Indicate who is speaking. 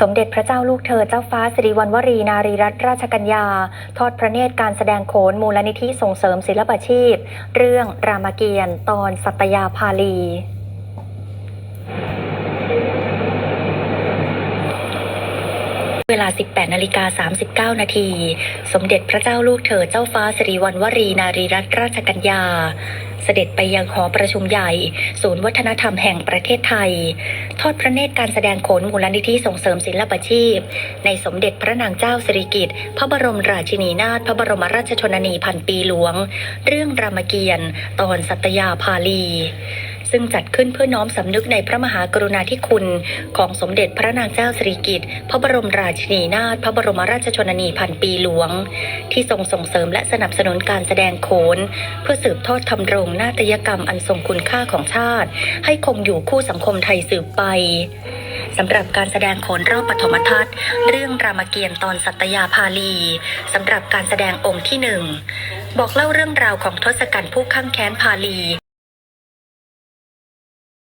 Speaker 1: สมเด็จพระเจ้าลูกเธอเจ้าฟ้าสิริวัณวรีนารีรัตนราชกัญญา ทอดพระเนตรการแสดงโขนมูลนิธิส่งเสริมศิลปาชีพ เรื่องรามเกียรติ์ตอนสัตยาภาลี เวลา 18 นาฬิกา 39 นาที สมเด็จพระเจ้าลูกเธอเจ้าฟ้าสิริวัณวรีนารีรัตนราชกัญญา เสด็จไปยังหอประชุมใหญ่ ศูนย์วัฒนธรรมแห่งประเทศไทย ทอดพระเนตรการแสดงโขนมูลนิธิส่งเสริมศิลปาชีพ ในสมเด็จพระนางเจ้าสิริกิติ์พระบรมราชินีนาถพระบรมราชชนนีพันปีหลวง เรื่องรามเกียรติ์ตอนสัตยาภาลี ซึ่งจัดขึ้นเพื่อน้อมสำนึกในพระมหากรุณาธิคุณ ของสมเด็จพระนางเจ้าสิริกิติ์พระบรมราชินีนาถพระบรมราชชนนีพันปีหลวง ที่ทรงส่งเสริมและสนับสนุนการแสดงโขน เพื่อสืบทอดทำรงนาฏยกรรมอันทรงคุณค่าของชาติ ให้คงอยู่คู่สังคมไทยสืบไปสำหรับการแสดงโขนรอบปฐมทัศน์ เรื่องรามเกียรติ์ตอนสัตยาภาลีสำหรับการแสดงองค์ที่หนึ่งบอกเล่าเรื่องราวของทศกัณฐ์ผู้ข้างแค้นภาลี